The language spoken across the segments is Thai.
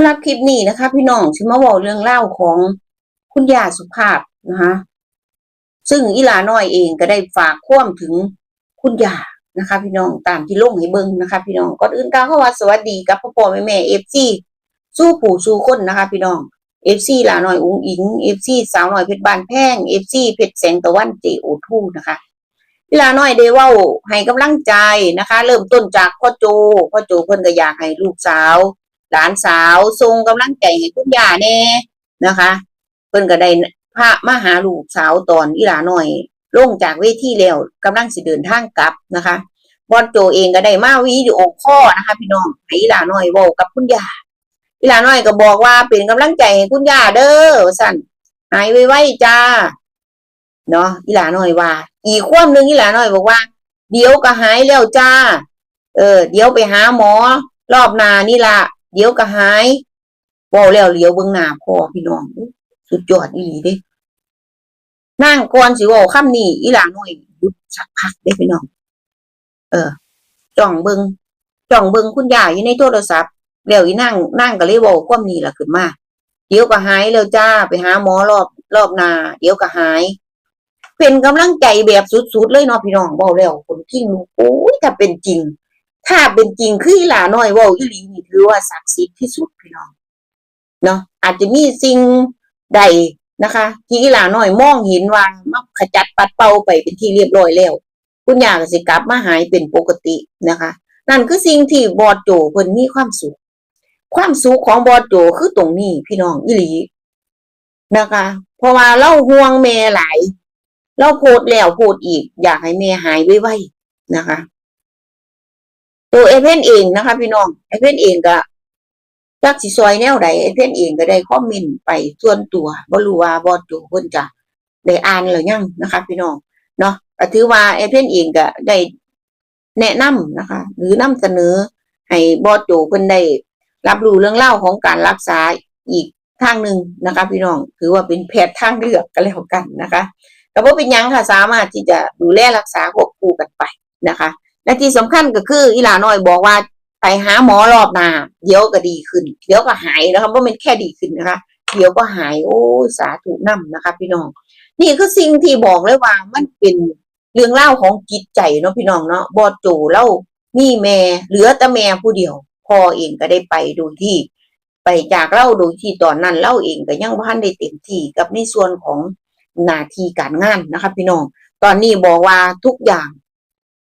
ำหรับคลิปนี้นะคะ พี่น้องฉันมาบอกเรื่องเล่าของคุณยาสุภาพนะคะซึ่งอีหลาน้อยเองก็ได้ฝากความถึงคุณยานะคะ พี่น้องตามที่ลงให้เบิ่งนะคะ พี่น้องก่อนอื่นกล่าวคำว่าสวัสดีกับพ่อพ่อแม่แม่เอฟซีสู้ผู้สู้คนนะคะ พี่น้องเอฟซีหลาน้อยอุ้งอิงเอฟซีสาวน้อยเพชรบานแพงเอฟซีเพชรแสงตะวันเจโอทูนะคะอีหลาน้อยได้เว้าให้กำลังใจนะคะ เริ่มต้นจากพ่อโจพ่อโจเพิ่นก็อยากให้ลูกสาว หลานสาวทรงกำลังใจให้คุณย่าแน่นะคะ เพิ่นก็ได้พามาหาลูกสาวตอนอีหลาน้อยลงจากเวทีแล้วกำลังสิเดินทางกลับนะคะบอลโจเองก็ได้มาวิดีโอคอนะคะพี่น้องให้อีหลาน้อยเว้ากับคุณย่าอีหลาน้อยก็บอกว่าเป็นกำลังใจให้คุณย่าเด้อสั่นหายไวๆจ้าเนาะอีหลาน้อยว่า อีกความหนึ่งอีหลาน้อยบอกว่า เดี๋ยวก็หายแล้วจ้า เออ เดี๋ยวไปหาหมอ รอบนานี่ละ เดี๋ยวก็หายเว้าแล้วเหลียวเบิ่งหน้าพ่อพี่น้องสุดยอดอีหลีเด้นั่งก่อนสิว้าคำนี้อีหลาน้อยหยุดสักพักเด้พี่น้อง เออจ้องเบิงจ้องเบิงคุณยายอยู่ในโทรศัพท์แล้วอีนั่งนั่งก็เลยว้าความนี้ล่ะขึ้นมาเดี๋ยวก็หายแล้วจ้าไปหาหมอรอบรอบนาเดี๋ยวก็หาย เป็นกำลังใจแบบสุดๆเลยเนาะพี่น้องเว้าแล้วคนขี้ลูกโอ้ยถ้าเป็นจริง ถ้าเป็นจริงคืออีหลาน้อยว้าอีหลีนี่ถือว่าศักดิ์สิทธิ์ที่สุดพี่น้องเนาะอาจจะมีสิ่งใดนะคะที่อีหลาน้อยมองเห็นว่ามาขจัดปัดเป่าไปเป็นที่เรียบร้อยแล้ว คุณยาก็สิกลับมาหายเป็นปกตินะคะ นั่นคือสิ่งที่บอดโจเพิ่นมีความสุขความสุขของบอดโจคือตรงนี้พี่น้องอีหลีนะคะ เพราะว่าเราห่วงแม่หลายเราโพดแล้วโพดอีก อยากให้แม่หายไวๆนะคะ ตัวเอเพนเองนะคะพี่น้องเอเพนเองก็จักสิซอยแนวใดเอเพนเองก็ได้คอมเมนไปส่วนตัวบรูว่าบอดโจเพิ่นจะได้อ่านหรือยังนะคะ พี่น้องเนาะถือว่าเอเพนเองก็ได้แนะนำนะคะ หรือนำเสนอให้บอดโจเพิ่นได้รับรู้เรื่องเล่าของการรักษาอีกทางหนึ่งนะคะ พี่น้องถือว่าเป็นแพทย์ทางเลือกก็แล้วกันนะคะแต่ว่าเป็นยังค่ะสามารถที่จะดูแลรักษาควบคู่กันไปนะคะ และที่สำคัญก็คืออีหลาน้อยบอกว่าไปหาหมอรอบหน้าเดี๋ยวก็ดีขึ้น เดี๋ยวก็หายนะคะว่ามันแค่ดีขึ้นนะคะ เดี๋ยวก็หายโอ้สาธุนำนะคะ พี่น้อง นี่คือสิ่งที่บอกเลยว่ามันเป็นเรื่องเล่าของจิตใจเนาะพี่น้องเนาะบอดโจเล่ามีแม่เหลือแต่แม่ผู้เดียวพ่อเองก็ได้ไปโดยที่ ไปจากเล่าโดยที่ตอนนั้นเล่าเองก็ยังพันได้เต็มที่กับในส่วนของหน้าที่การงานนะคะ พี่น้องตอนนี้บอกว่าทุกอย่าง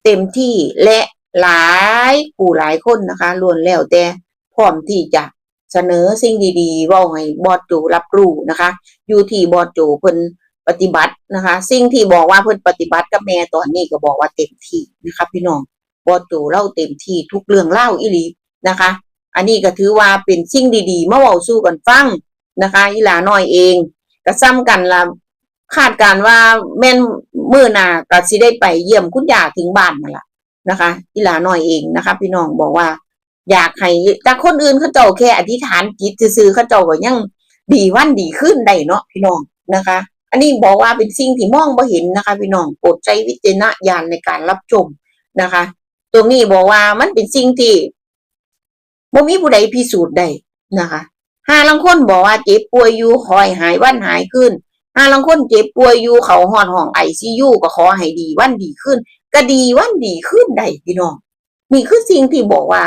เต็มที่และหลายผู้หลายคนนะคะล้วนแล้วแต่พร้อมที่จะเสนอสิ่งดีๆว่าให้บอดโจรับรู้นะคะ อยู่ที่บอดโจเพิ่นปฏิบัตินะคะ สิ่งที่บอกว่าเพิ่นปฏิบัติกับแม่ตอนนี้ก็บอกว่าเต็มที่นะคะพี่น้องบอดโจเล่าเต็มที่ทุกเรื่องเล่าอีหลีนะคะ อันนี้ก็ถือว่าเป็นสิ่งดีๆมาเว้าสู่กันฟังนะคะอีหลาน้อยเองก็ซ้ำกันละ คาดการว่าแม่นมือนาก็สิได้ไปเยี่ยมคุณยาถึงบ้านนั่นล่ะนะคะอีหลาน้อยเองนะคะ พี่น้องบอกว่า อยากให้แต่คนอื่นเขาเจ้าแค่อธิษฐานจิตซื่อเขาเจ้าก็ยังดีวันดีขึ้นได้เนาะพี่น้องนะคะ อันนี้บอกว่าเป็นสิ่งที่มองบ่เห็นนะคะ พี่น้องโปรดใช้วิจารณญาณในการรับชมนะคะ ตรงนี้บอกว่ามันเป็นสิ่งที่บ่มีผู้ใดพิสูจน์ได้นะคะหาลังคนบอกว่าเจ็บป่วยอยู่คอยหายวันหายขึ้น ห้าลังคนเจ็บป่วยอยู่เขาหอดห้องไอซียูก็ขอให้ดีวันดีขึ้น ก็ดีวันดีขึ้นได้พี่น้องนี่คือสิ่งที่บอกว่า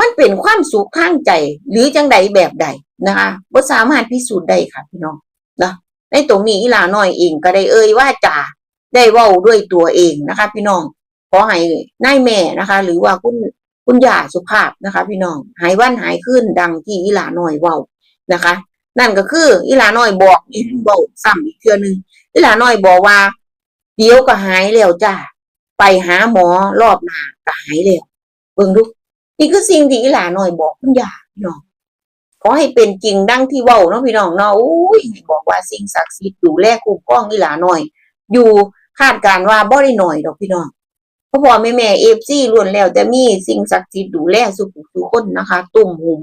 มันเป็นความสุขทางใจ หรือจังใดแบบใดนะคะบ่สามารถพิสูจน์ได้ค่ะพี่น้องนะในตรงนี้อีหลาน้อยเองก็ได้เอ่ยว่าจ่าได้เว้าด้วยตัวเองนะคะ พี่น้องขอให้นายแม่นะคะ หรือว่าคุณคุณย่าสุภาพนะคะ พี่น้องหายวันหายขึ้นดังที่อีหลาน้อยเว้านะคะ นั่นก็คือ อีหลาน้อยบอกอีเว้าซ้ำอีกเทือนึงอีหลาน้อยบอกว่า เดี๋ยวก็หายแล้วจ้าไปหาหมอรอบหน้าก็หายแล้วเบิ่งดูนี่คือสิ่งที่อีหลาน้อยบอกคุณยาพี่น้องขอให้เป็นจริงดังที่เว้าเนาะพี่น้องเนาะอุ้ยบอกว่าสิ่งศักดิ์สิทธิ์ดูแลคุ้มครองอีหลาน้อย อยู่คาดการณ์ว่าบ่ได้หน้อยดอกพี่น้องเพราะพ่อแม่แม่เอฟซีล้วนแล้วแต่มีสิ่งศักดิ์สิทธิ์ดูแลสุขสุขคนนะคะ ตุ่มหุ่ม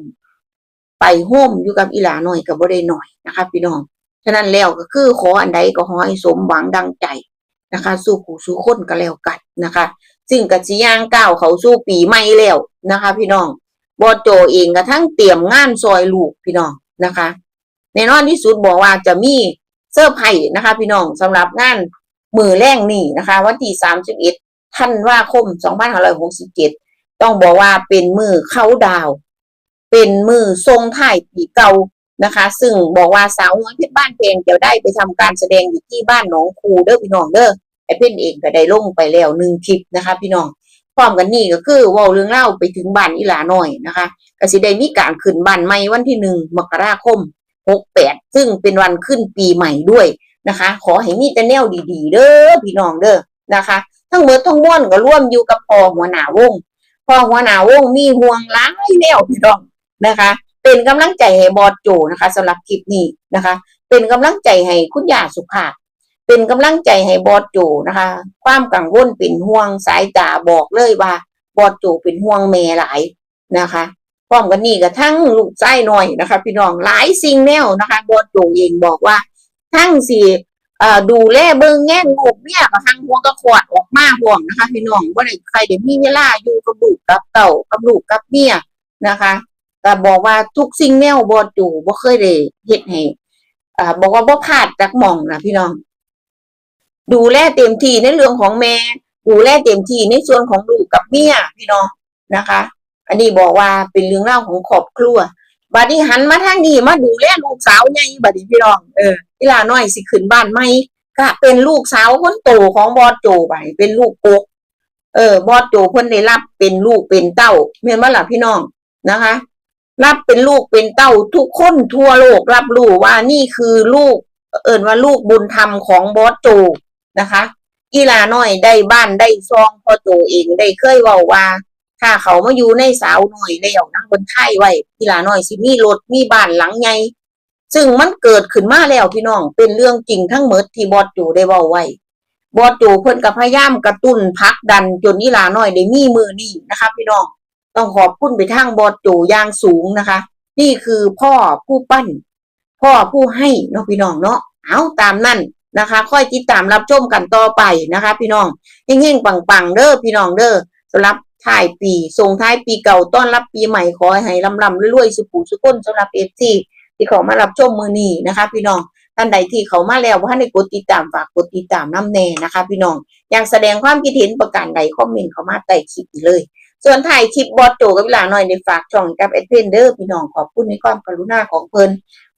ไปโฮมอยู่กับอีหลาน้อยก็บ่ได้น้อยนะคะพี่น้อง ฉะนั้นแล้วก็คือขออันใดก็ขอให้สมหวังดังใจนะคะ สู้ผู้สู้คนก็แล้วกันนะคะ ซึ่งกัจจิย่างก้าวเขาสู้ปีใหม่แล้วนะคะ พี่น้องบอโจเองกระทั่งเตรียมงานซอยลูกพี่น้องนะคะแน่นอนที่สุดบอกว่าจะมีเสื้อไผ่นะคะ พี่น้องสำหรับงานมือแรงนี่นะคะ วันที่สามสิบเอ็ดธันว่าคมสองพันห้าร้อยหกสิบเจ็ดต้องบอกว่าเป็นมือเข้าดาว เป็นมือทรงถ่ายปีเก่านะคะ ซึ่งบอกว่าสาวน้อยเพชรบ้านเพลงจะได้ไปทำการแสดงอยู่ที่บ้านหนองคูเด้อพี่น้องเด้อไอเพ่นเองก็ได้ลงไปแล้วหนึ่งคลิปนะคะ พี่น้องพร้อมกันนี่ก็คือว่าเรื่องเล่าไปถึงบ้านอีหลาหน้อยนะคะกสิได้มีการขึ้นบ้านใหม่วันที่หนึ่งมกราคมหกแปดซึ่งเป็นวันขึ้นปีใหม่ด้วยนะคะ ขอให้มีแต่แนวดีๆ เด้อพี่น้องเด้อนะคะ ทั้งหมดทั้งม้วลก็ร่วมอยู่กับพอหัวหน้าวงพอหัวหน้าวงมีห่วงหล้ายแนวพี่น้อง นะคะ เป็นกำลังใจให้บอสโจนะคะสำหรับคลิปนี้นะคะ เป็นกำลังใจให้คุณย่าสุภาเป็นกำลังใจให้บอสโจนะคะ ความกังวลเป็นห่วงสายตาบอกเลยว่าบอสโจเป็นห่วงแม่หลายนะคะพร้อมกันนี่ก็ทั้งลูกไส้หน่อยนะคะ พี่น้องหลายสิ่งแนวนะคะบอสโจเองบอกว่า ทั้งสี่ดูแลเบิ่งแง่งลูกเมียกับทั้งหัวกระขวดออกมาห่วงนะคะ พี่น้องว่าได้ใครเดี๋ยวมีเวลาอยู่กับลูกกับเต่ากับลูกกับเมียนะคะ แต่บอกว่าทุกสิ่งแนวบอสโจบ่เคยได้เฮ็ดให้อ่าบอกว่าบ่พลาดจากหม่องนะพี่น้อง ดูแลเต็มที่ในเรื่องของแม่ ดูแลเต็มที่ในส่วนของลูกกับเมียพี่น้องนะคะ อันนี้บอกว่าเป็นเรื่องเล่าของครอบครัวบัดนี้หันมาทางนี้มาดูแลลูกสาวไงบัดนี้พี่น้องเออเวลาน้อยสิขึ้นบ้านใหม่ก็เป็นลูกสาวคนโตของบอโจไปเป็นลูกกกเออบอโจเพิ่นได้รับเป็นลูกเป็นเต้าเม่นว่าล่ะพี่น้องนะคะ รับเป็นลูกเป็นเต้าทุกคนทั่วโลกรับรู้ว่านี่คือลูก เอิ่นว่าลูกบุญธรรมของบอสโจนะคะกีฬาน้อยได้บ้านได้ซองพอโจเองได้เคยเว้าว่าถ้าเขามาอยู่ในสาวน้อยแล้วนะบนไทยไว้กีฬาน้อยสิมีรถมีบ้านหลังใหญ่ซึ่งมันเกิดขึ้นมาแล้วพี่น้องเป็นเรื่องจริงทั้งหมดที่บอสโจได้เว้าไว้บอสโจเพิ่นก็พยายามกระตุ้นพักดันจนอีหลาน้อยได้มีมือนี่นะคะพี่น้อง ต้องขอบคุณไปทางบอสโจอย่างสูงนะคะ นี่คือพ่อผู้ปั้น พ่อผู้ให้เนาะพี่น้องเนาะเอาตามนั่นนะคะ ค่อยติดตามรับชมกันต่อไปนะคะ พี่น้องเฮงๆปังๆเด้อพี่น้องเด้อสำหรับท้ายปีส่งท้ายปีเก่าต้อนรับปีใหม่ขอให้ลำลำรวยๆสุขุสุขคนสำหรับเอฟซีที่เขามารับชมมือนี้นะคะ พี่น้องท่านใดที่เขามาแล้วท่านได้กดติดตามฝากกดติดตามน้ำแน่นะคะ พี่น้องอยากแสดงความคิดเห็นประการใดคอมเมนต์เขามาใต้คลิปเลย ส่วนถ่ายคลิปบอสโจกับเวลาหน่อยในฝากช่องกับเอ็ดเพนเดอร์พี่น้องขอบคุณในความกรุณาของเพิ่น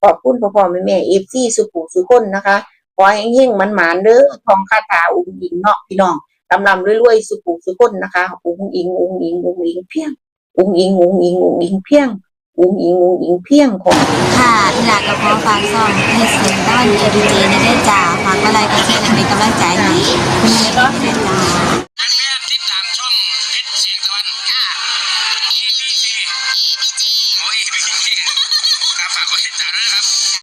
ขอบคุณพ่อพ่อแม่แม่เอฟซีสุขุสุขนนะคะขอให้เฮงมันหมานเด้อทองคาถาอุ้งอิงเนาะพี่น้องลำลำรวยๆสุขุสุขนนะคะอุ้งอิงอุ้งอิงอุ้งอิงเพียงอุ้งอิงอุ้งอิงอุ้งอิงเพียงอุ้งอิงอุ้งอิงเพียงของค่ะอีหลากับพ่อฝากซ่องให้เสียงต้อนเอดีเจในเด้อจ้าฝากก็ไลค์ก็แชร์และเป็นกำลังใจให้คุณแม่ก็เป็นจ้า